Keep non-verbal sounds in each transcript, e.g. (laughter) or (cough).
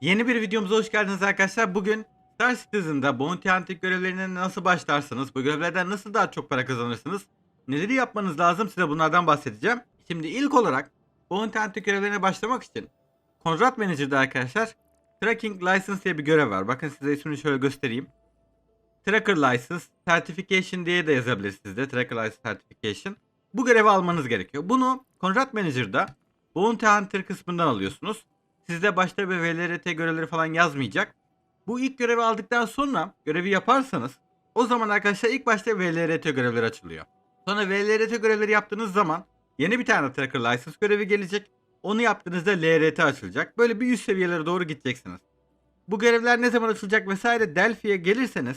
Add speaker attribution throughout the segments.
Speaker 1: Yeni bir videomuza hoş geldiniz arkadaşlar. Bugün Star Citizen'da Bounty Hunting görevlerine nasıl başlarsınız? Bu görevlerden nasıl daha çok para kazanırsınız? Neleri yapmanız lazım? Size bunlardan bahsedeceğim. Şimdi ilk olarak Bounty Hunting görevlerine başlamak için Contract Manager'da arkadaşlar Tracking License diye bir görev var. Bakın size ismini şöyle göstereyim. Tracker License Certification diye de yazabilir sizde. Tracker License Certification. Bu görevi almanız gerekiyor. Bunu Contract Manager'da Bounty Hunter kısmından alıyorsunuz. Sizde başta bir VLRT görevleri falan yazmayacak. Bu ilk görevi aldıktan sonra görevi yaparsanız o zaman arkadaşlar ilk başta VLRT görevleri açılıyor. Sonra VLRT görevleri yaptığınız zaman yeni bir tane Tracker License görevi gelecek. Onu yaptığınızda LRT açılacak. Böyle bir üst seviyelere doğru gideceksiniz. Bu görevler ne zaman açılacak vesaire Delphi'ye gelirseniz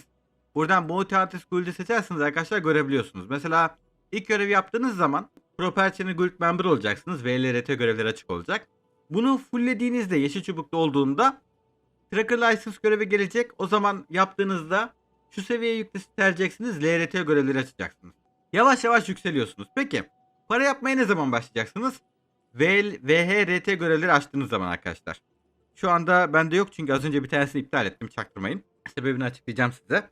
Speaker 1: buradan Bounty Hunters Guild'i seçerseniz arkadaşlar görebiliyorsunuz. Mesela ilk görevi yaptığınız zaman Property'nin Guild Member olacaksınız. VLRT görevleri açık olacak. Bunu fulllediğinizde yeşil çubukta olduğunda Tracker License görevi gelecek. O zaman yaptığınızda şu seviyeye yükseleceksiniz. LRT görevleri açacaksınız. Yavaş yavaş yükseliyorsunuz. Peki para yapmaya ne zaman başlayacaksınız? VL, VHRT görevleri açtığınız zaman arkadaşlar. Şu anda bende yok çünkü az önce bir tanesini iptal ettim çaktırmayın. Sebebini açıklayacağım size.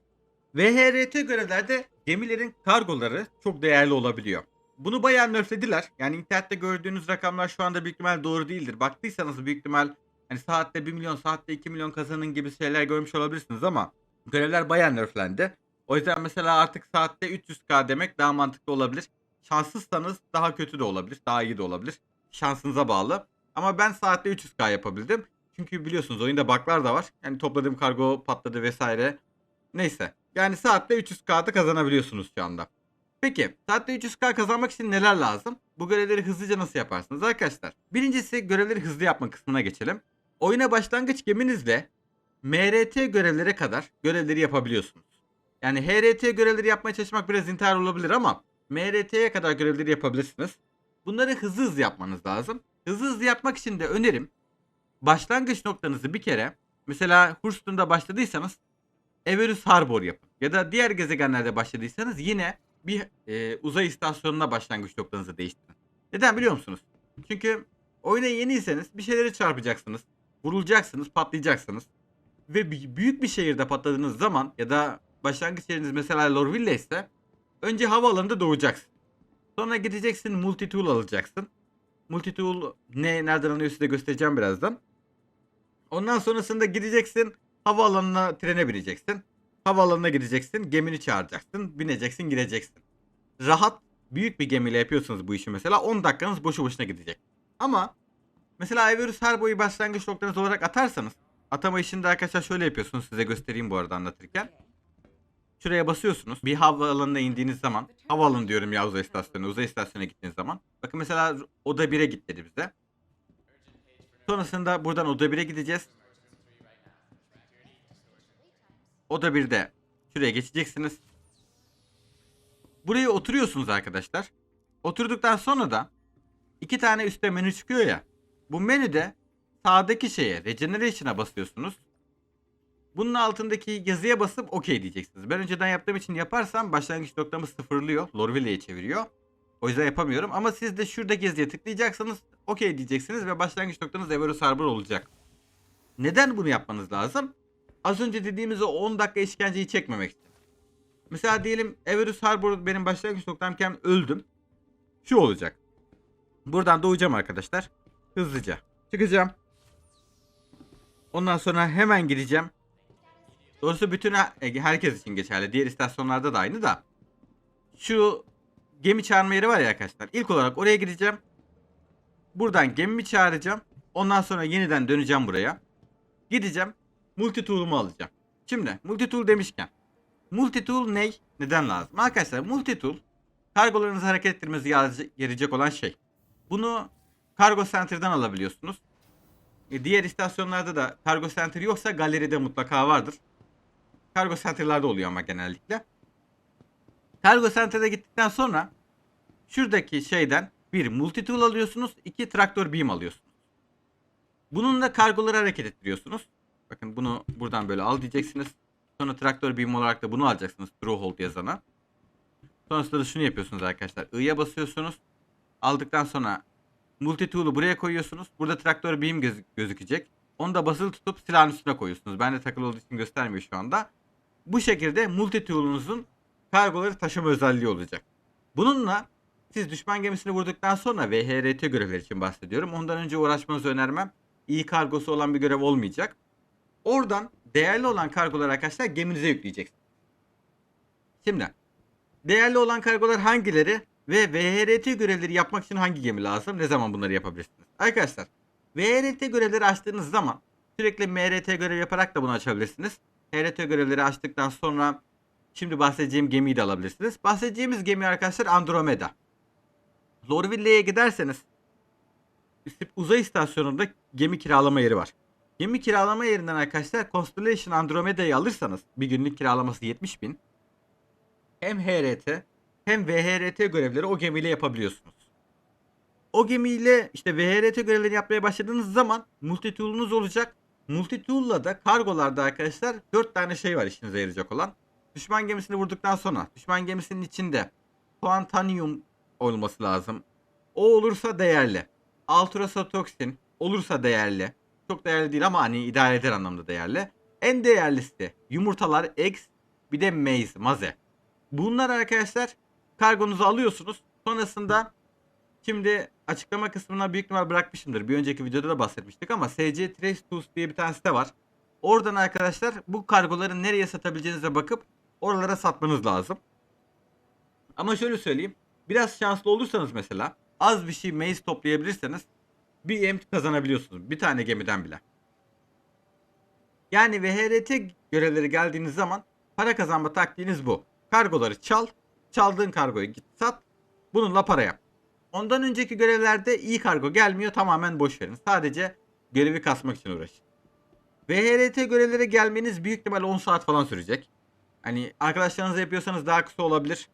Speaker 1: VHRT görevlerde gemilerin kargoları çok değerli olabiliyor. Bunu bayağı nerflediler. Yani internette gördüğünüz rakamlar şu anda büyük ihtimal doğru değildir. Baktıysanız büyük ihtimal hani saatte 1 milyon, saatte 2 milyon kazanın gibi şeyler görmüş olabilirsiniz ama görevler bayağı nerflendi. O yüzden mesela artık saatte 300k demek daha mantıklı olabilir. Şanssızsanız daha kötü de olabilir, daha iyi de olabilir. Şansınıza bağlı. Ama ben saatte 300k yapabildim. Çünkü biliyorsunuz oyunda bug'lar da var. Yani topladığım kargo patladı vesaire. Neyse. Yani saatte 300k'da kazanabiliyorsunuz şu anda. Peki saatte 300k kazanmak için neler lazım? Bu görevleri hızlıca nasıl yaparsınız arkadaşlar? Birincisi görevleri hızlı yapma kısmına geçelim. Oyuna başlangıç geminizle MRT görevlere kadar görevleri yapabiliyorsunuz. Yani HRT görevleri yapmaya çalışmak biraz intihar olabilir ama MRT'ye kadar görevleri yapabilirsiniz. Bunları hızlı hızlı yapmanız lazım. Hızlı hızlı yapmak için de önerim başlangıç noktanızı bir kere mesela Hurston'da başladıysanız Everus Harbor yapın. Ya da diğer gezegenlerde başladıysanız yine bir e, uzay istasyonuna başlangıç noktanızı değiştirin. Neden biliyor musunuz? Çünkü oyuna yeniyseniz bir şeyleri çarpacaksınız. Vurulacaksınız, patlayacaksınız. Ve büyük bir şehirde patladığınız zaman ya da başlangıç yeriniz mesela Lorville ise önce havaalanında doğacaksın. Sonra gideceksin multitool alacaksın. Multitool ne nereden alıyor size göstereceğim birazdan. Ondan sonrasında gideceksin havaalanına trene bineceksin. Havaalanına gideceksin, gemini çağıracaksın, bineceksin, gideceksin. Rahat büyük bir gemiyle yapıyorsunuz bu işi mesela 10 dakikanız boşu boşuna gidecek. Ama mesela Everus her boyu başlangıç noktanız olarak atarsanız atama işinde arkadaşlar şöyle yapıyorsunuz size göstereyim bu arada anlatırken. Şuraya basıyorsunuz. Bir havaalanına indiğiniz zaman havaalanı diyorum ya uzay istasyonu. Uzay istasyonuna gittiğiniz zaman. Bakın mesela oda 1'e git dedi bize. Sonrasında buradan oda 1'e gideceğiz. Oda 1'de şuraya geçeceksiniz. Buraya oturuyorsunuz arkadaşlar. Oturduktan sonra da iki tane üstte menü çıkıyor ya. Bu menüde sağdaki şeye Regeneration'a basıyorsunuz. Bunun altındaki yazıya basıp OK diyeceksiniz. Ben önceden yaptığım için yaparsam başlangıç noktamı sıfırlıyor. Lorville'ye çeviriyor. O yüzden yapamıyorum. Ama siz de şuradaki yazıya tıklayacaksınız. OK diyeceksiniz ve başlangıç noktanız Everus Harbor olacak. Neden bunu yapmanız lazım? Az önce dediğimiz o 10 dakika işkenceyi çekmemek için. Mesela diyelim Everus Harbor benim başlangıç noktamken öldüm. Şu olacak. Buradan doğacağım arkadaşlar. Hızlıca. Çıkacağım. Ondan sonra hemen gideceğim. Doğrusu bütün he- herkes için geçerli. Diğer istasyonlarda da aynı da. Şu gemi çağırma yeri var ya arkadaşlar. İlk olarak oraya gideceğim. Buradan gemimi çağıracağım. Ondan sonra yeniden döneceğim buraya. Gideceğim. Multitool'umu alacağım. Şimdi multitool demişken. Multitool ne? Neden lazım? Arkadaşlar multitool kargolarınızı hareket ettirmenize yarayacak olan şey. Bunu Cargo Center'dan alabiliyorsunuz. E, diğer istasyonlarda da Cargo Center yoksa galeride mutlaka vardır. Cargo Center'larda oluyor ama genellikle. Cargo Center'da gittikten sonra şuradaki şeyden bir multitool alıyorsunuz, iki traktör beam alıyorsunuz. Bununla kargoları hareket ettiriyorsunuz. Bakın bunu buradan böyle al diyeceksiniz. Sonra traktör beam olarak da bunu alacaksınız. Throw hold yazana. Sonrasında da şunu yapıyorsunuz arkadaşlar. I'ya basıyorsunuz. Aldıktan sonra multitool'u buraya koyuyorsunuz. Burada traktör beam göz- gözükecek. Onu da basılı tutup silahın üstüne koyuyorsunuz. Ben de takılı olduğu için göstermiyor şu anda. Bu şekilde multitool'unuzun kargoları taşıma özelliği olacak. Bununla siz düşman gemisini vurduktan sonra VHRT görevleri için bahsediyorum. Ondan önce uğraşmanızı önermem. İyi kargosu olan bir görev olmayacak. Oradan değerli olan kargoları arkadaşlar geminize yükleyeceksiniz. Şimdi değerli olan kargolar hangileri ve VHRT görevleri yapmak için hangi gemi lazım? Ne zaman bunları yapabilirsiniz? Arkadaşlar VHRT görevleri açtığınız zaman sürekli MRT görevi yaparak da bunu açabilirsiniz. HRT görevleri açtıktan sonra şimdi bahsedeceğim gemiyi de alabilirsiniz. Bahsedeceğimiz gemi arkadaşlar Andromeda. Lorville'ye giderseniz uzay istasyonunda gemi kiralama yeri var. Gemi kiralama yerinden arkadaşlar Constellation Andromeda'yı alırsanız bir günlük kiralaması 70 bin. Hem HRT hem VHRT görevleri o gemiyle yapabiliyorsunuz. O gemiyle işte VHRT görevleri yapmaya başladığınız zaman multitool'unuz olacak. Multitool'la da kargolarda arkadaşlar 4 tane şey var işinize yarayacak olan. Düşman gemisini vurduktan sonra düşman gemisinin içinde Quantanium olması lazım. O olursa değerli. Altrasotoksin olursa değerli. Çok değerli değil ama hani idare eder anlamda değerli. En değerlisi yumurtalar, eggs, bir de maize, maze. Bunlar arkadaşlar kargonuzu alıyorsunuz. Sonrasında şimdi açıklama kısmına büyük ihtimal bırakmışımdır. Bir önceki videoda da bahsetmiştik ama SC Trace Tools diye bir tane site var. Oradan arkadaşlar bu kargoları nereye satabileceğinize bakıp oralara satmanız lazım. Ama şöyle söyleyeyim. Biraz şanslı olursanız mesela az bir şey maize toplayabilirseniz bir EMT kazanabiliyorsunuz. Bir tane gemiden bile. Yani VHRT görevleri geldiğiniz zaman para kazanma taktiğiniz bu. Kargoları çal, çaldığın kargoyu git sat, bununla para yap. Ondan önceki görevlerde iyi kargo gelmiyor tamamen boş verin. Sadece görevi kasmak için uğraşın. VHRT görevlere gelmeniz büyük ihtimal 10 saat falan sürecek. Hani arkadaşlarınızla yapıyorsanız daha kısa olabilir.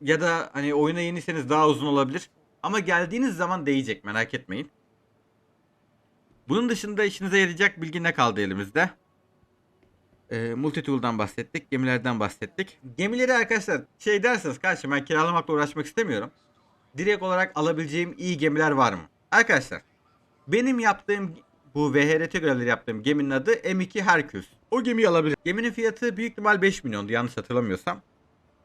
Speaker 1: Ya da hani oyuna yeniyseniz daha uzun olabilir. Ama geldiğiniz zaman değecek merak etmeyin. Bunun dışında işinize yarayacak bilgi ne kaldı elimizde? E, Multitool'dan bahsettik. Gemilerden bahsettik. Gemileri arkadaşlar şey derseniz kardeşim ben kiralamakla uğraşmak istemiyorum. Direkt olarak alabileceğim iyi gemiler var mı? Arkadaşlar benim yaptığım bu VHRT görevleri yaptığım geminin adı M2 Hercules. O gemiyi alabilir. Geminin fiyatı büyük ihtimal 5 milyondu yanlış hatırlamıyorsam.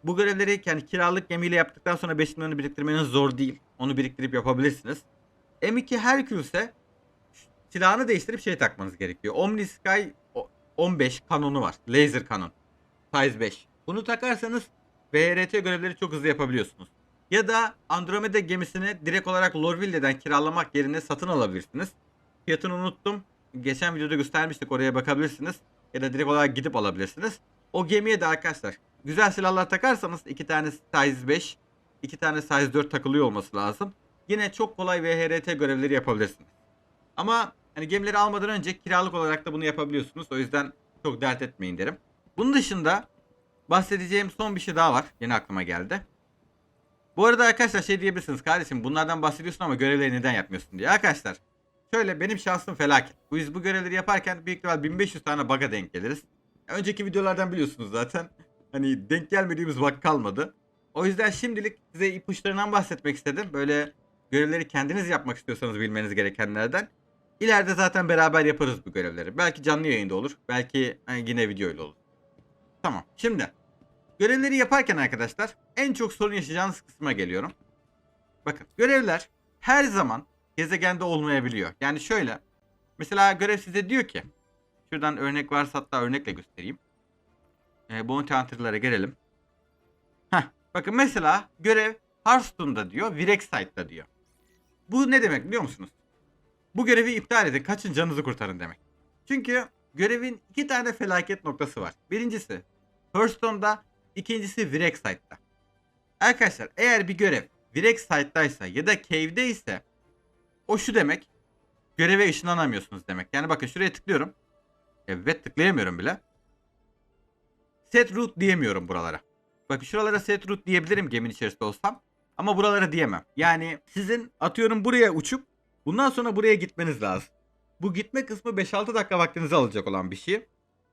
Speaker 1: Bu görevleri yani kiralık gemiyle yaptıktan sonra 5 milyonu biriktirmeniz zor değil. Onu biriktirip yapabilirsiniz. M2 Hercules'e silahını değiştirip şey takmanız gerekiyor. Omni Sky o- 15 kanonu var. Laser kanon. Size 5. Bunu takarsanız VRT görevleri çok hızlı yapabiliyorsunuz. Ya da Andromeda gemisini direkt olarak Lorville'den kiralamak yerine satın alabilirsiniz. Fiyatını unuttum. Geçen videoda göstermiştik oraya bakabilirsiniz. Ya da direkt olarak gidip alabilirsiniz. O gemiye de arkadaşlar güzel silahlar takarsanız iki tane size 5, iki tane size 4 takılıyor olması lazım. Yine çok kolay VHRT görevleri yapabilirsiniz. Ama hani gemileri almadan önce kiralık olarak da bunu yapabiliyorsunuz. O yüzden çok dert etmeyin derim. Bunun dışında bahsedeceğim son bir şey daha var. Yeni aklıma geldi. Bu arada arkadaşlar şey diyebilirsiniz kardeşim bunlardan bahsediyorsun ama görevleri neden yapmıyorsun diye. Arkadaşlar şöyle benim şansım felaket. Bu yüzden bu görevleri yaparken büyük ihtimal 1500 tane bug'a denk geliriz. Önceki videolardan biliyorsunuz zaten. Hani denk gelmediğimiz bug kalmadı. O yüzden şimdilik size ipuçlarından bahsetmek istedim. Böyle görevleri kendiniz yapmak istiyorsanız bilmeniz gerekenlerden. İleride zaten beraber yaparız bu görevleri. Belki canlı yayında olur. Belki hani yine video ile olur. Tamam. Şimdi görevleri yaparken arkadaşlar en çok sorun yaşayacağınız kısma geliyorum. Bakın görevler her zaman gezegende olmayabiliyor. Yani şöyle. Mesela görev size diyor ki şuradan örnek varsa hatta örnekle göstereyim. E, bounty hunter'lara gelelim. Heh, bakın mesela görev Hearthstone'da diyor, Virex Site'da diyor. Bu ne demek biliyor musunuz? Bu görevi iptal edin, kaçın canınızı kurtarın demek. Çünkü görevin iki tane felaket noktası var. Birincisi Hearthstone'da, ikincisi Virex Site'da. Arkadaşlar eğer bir görev Virex Site'daysa ya da Cave'de ise o şu demek göreve ışınlanamıyorsunuz demek. Yani bakın şuraya tıklıyorum. Evet tıklayamıyorum bile. Set route diyemiyorum buralara. Bakın şuralara set route diyebilirim geminin içerisinde olsam. Ama buralara diyemem. Yani sizin atıyorum buraya uçup bundan sonra buraya gitmeniz lazım. Bu gitme kısmı 5-6 dakika vaktinizi alacak olan bir şey.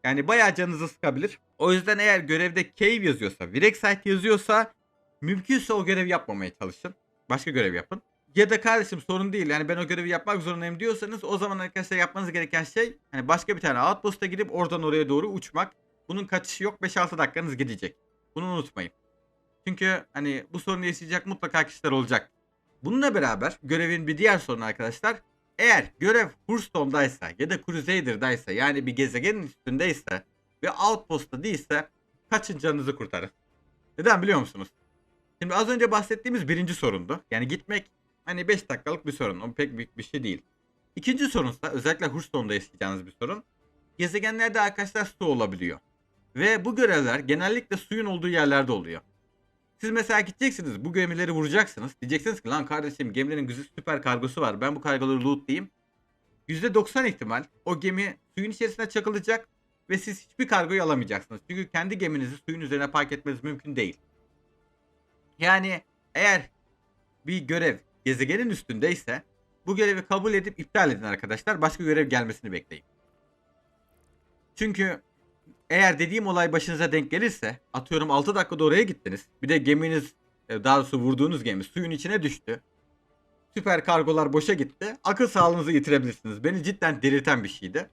Speaker 1: Yani bayağı canınızı sıkabilir. O yüzden eğer görevde cave yazıyorsa, Virex site yazıyorsa mümkünse o görevi yapmamaya çalışın. Başka görev yapın. Ya da kardeşim sorun değil yani ben o görevi yapmak zorundayım diyorsanız o zaman arkadaşlar yapmanız gereken şey hani başka bir tane outpost'a gidip oradan oraya doğru uçmak. Bunun kaçışı yok 5-6 dakikanız gidecek. Bunu unutmayın. Çünkü hani bu sorunu yaşayacak mutlaka kişiler olacak. Bununla beraber görevin bir diğer sorunu arkadaşlar eğer görev Hearthstone'daysa ya da Crusader'daysa yani bir gezegenin üstündeyse ve outpost'ta değilse kaçın canınızı kurtarın. Neden biliyor musunuz? Şimdi az önce bahsettiğimiz birinci sorundu. Yani gitmek hani 5 dakikalık bir sorun. O pek büyük bir şey değil. İkinci sorunsa özellikle Hearthstone'da yaşayacağınız bir sorun. Gezegenlerde arkadaşlar su olabiliyor. Ve bu görevler genellikle suyun olduğu yerlerde oluyor. Siz mesela gideceksiniz bu gemileri vuracaksınız. Diyeceksiniz ki lan kardeşim gemilerin güzel süper kargosu var. Ben bu kargoları lootlayayım. %90 ihtimal o gemi suyun içerisine çakılacak ve siz hiçbir kargoyu alamayacaksınız. Çünkü kendi geminizi suyun üzerine park etmeniz mümkün değil. Yani eğer bir görev gezegenin üstündeyse bu görevi kabul edip iptal edin arkadaşlar. Başka görev gelmesini bekleyin. Çünkü eğer dediğim olay başınıza denk gelirse atıyorum 6 dakikada oraya gittiniz. Bir de geminiz e, daha doğrusu vurduğunuz gemi suyun içine düştü. Süper kargolar boşa gitti. Akıl sağlığınızı yitirebilirsiniz. Beni cidden delirten bir şeydi.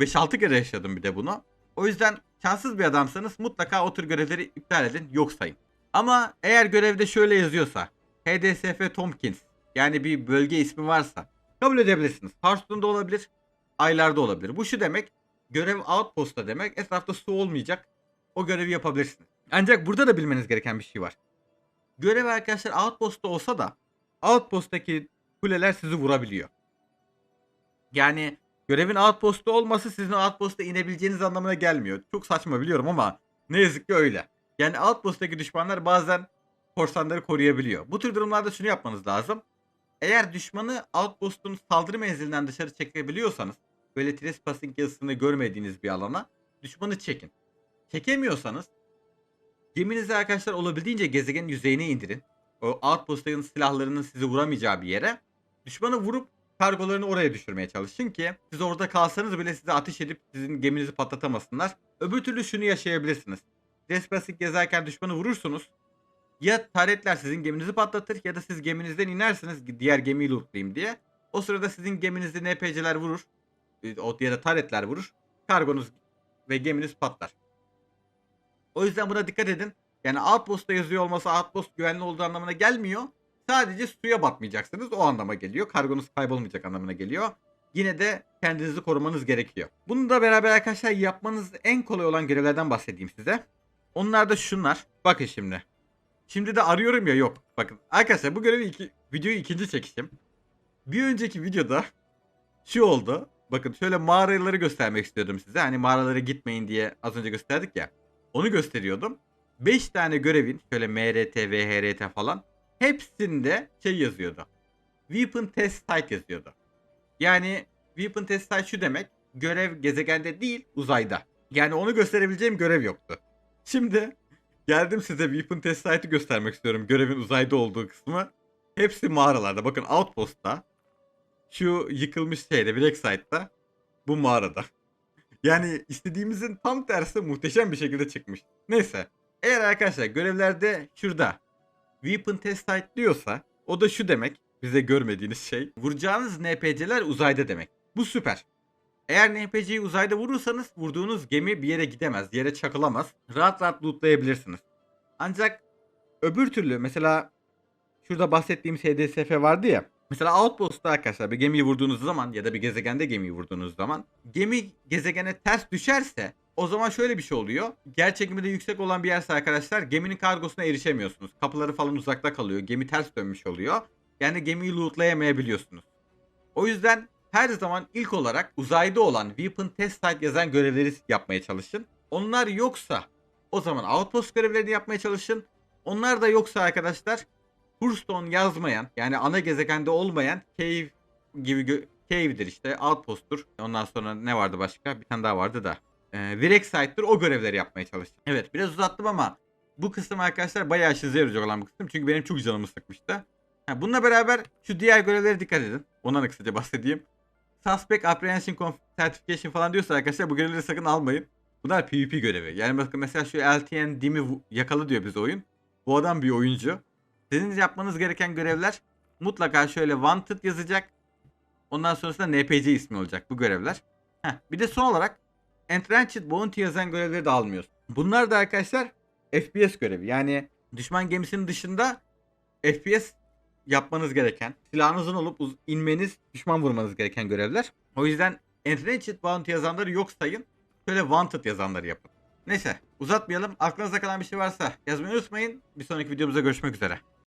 Speaker 1: 5-6 kere yaşadım bir de bunu. O yüzden şanssız bir adamsanız mutlaka o tür görevleri iptal edin yok sayın. Ama eğer görevde şöyle yazıyorsa HDSF Tompkins yani bir bölge ismi varsa kabul edebilirsiniz. Hearthstone'da olabilir, aylarda olabilir. Bu şu demek görev outpost'ta demek etrafta su olmayacak o görevi yapabilirsiniz. Ancak burada da bilmeniz gereken bir şey var. Görev arkadaşlar outpost'ta olsa da outpost'taki kuleler sizi vurabiliyor. Yani görevin outpost'ta olması sizin outpost'a inebileceğiniz anlamına gelmiyor. Çok saçma biliyorum ama ne yazık ki öyle. Yani outpost'taki düşmanlar bazen korsanları koruyabiliyor. Bu tür durumlarda şunu yapmanız lazım. Eğer düşmanı outpost'un saldırı menzilinden dışarı çekebiliyorsanız böyle trespassing yazısını görmediğiniz bir alana düşmanı çekin. Çekemiyorsanız geminizi arkadaşlar olabildiğince gezegenin yüzeyine indirin. O outpost'ların silahlarının sizi vuramayacağı bir yere düşmanı vurup kargolarını oraya düşürmeye çalışın ki siz orada kalsanız bile size ateş edip sizin geminizi patlatamasınlar. Öbür türlü şunu yaşayabilirsiniz. Trespassing gezerken düşmanı vurursunuz. Ya taretler sizin geminizi patlatır ya da siz geminizden inersiniz diğer gemiyi lootlayayım diye. O sırada sizin geminizi NPC'ler vurur. O ya da taretler vurur. Kargonuz ve geminiz patlar. O yüzden buna dikkat edin. Yani outpost'ta yazıyor olması outpost güvenli olduğu anlamına gelmiyor. Sadece suya batmayacaksınız o anlama geliyor. Kargonuz kaybolmayacak anlamına geliyor. Yine de kendinizi korumanız gerekiyor. Bunu da beraber arkadaşlar yapmanız en kolay olan görevlerden bahsedeyim size. Onlar da şunlar. Bakın şimdi. Şimdi de arıyorum ya yok. Bakın arkadaşlar bu görevi iki, videoyu ikinci çekişim. Bir önceki videoda şu oldu. Bakın şöyle mağaraları göstermek istiyordum size. Hani mağaralara gitmeyin diye az önce gösterdik ya. Onu gösteriyordum. 5 tane görevin şöyle MRT, VHRT falan hepsinde şey yazıyordu. Weapon Test Site yazıyordu. Yani Weapon Test Site şu demek. Görev gezegende değil uzayda. Yani onu gösterebileceğim görev yoktu. Şimdi geldim size Weapon Test Site'ı göstermek istiyorum. Görevin uzayda olduğu kısmı. Hepsi mağaralarda. Bakın Outpost'ta. Şu yıkılmış şeyde Black Site'da. Bu mağarada. (laughs) Yani istediğimizin tam tersi muhteşem bir şekilde çıkmış. Neyse. Eğer arkadaşlar görevlerde şurada Weapon Test Site diyorsa o da şu demek. Bize görmediğiniz şey. Vuracağınız NPC'ler uzayda demek. Bu süper. Eğer NPC'yi uzayda vurursanız vurduğunuz gemi bir yere gidemez. Yere çakılamaz. Rahat rahat lootlayabilirsiniz. Ancak öbür türlü mesela şurada bahsettiğimiz HDSF vardı ya. Mesela Outpost'ta arkadaşlar bir gemiyi vurduğunuz zaman ya da bir gezegende gemiyi vurduğunuz zaman gemi gezegene ters düşerse o zaman şöyle bir şey oluyor. Gerçekimi de yüksek olan bir yerse arkadaşlar geminin kargosuna erişemiyorsunuz. Kapıları falan uzakta kalıyor. Gemi ters dönmüş oluyor. Yani gemiyi lootlayamayabiliyorsunuz. O yüzden her zaman ilk olarak uzayda olan Weapon Test Site yazan görevleri yapmaya çalışın. Onlar yoksa o zaman Outpost görevlerini yapmaya çalışın. Onlar da yoksa arkadaşlar Hearthstone yazmayan yani ana gezegende olmayan Cave gibi Cave'dir işte Outpost'tur. Ondan sonra ne vardı başka? Bir tane daha vardı da. Ee, Virex Site'dır o görevleri yapmaya çalıştım. Evet biraz uzattım ama bu kısım arkadaşlar bayağı işinize yarayacak olan bir kısım. Çünkü benim çok canımı sıkmıştı. Ha, bununla beraber şu diğer görevlere dikkat edin. Ondan da kısaca bahsedeyim. Suspect Apprehension Certification falan diyorsa arkadaşlar bu görevleri sakın almayın. Bunlar PvP görevi. Yani bakın mesela şu LTN Dim'i yakala diyor bize oyun. Bu adam bir oyuncu. Sizin yapmanız gereken görevler mutlaka şöyle wanted yazacak. Ondan sonrasında NPC ismi olacak bu görevler. Heh, bir de son olarak Entrenched Bounty yazan görevleri de almıyoruz. Bunlar da arkadaşlar FPS görevi. Yani düşman gemisinin dışında FPS yapmanız gereken, silahınızın olup inmeniz, düşman vurmanız gereken görevler. O yüzden Entrenched Bounty yazanları yok sayın. Şöyle Wanted yazanları yapın. Neyse uzatmayalım. Aklınızda kalan bir şey varsa yazmayı unutmayın. Bir sonraki videomuzda görüşmek üzere.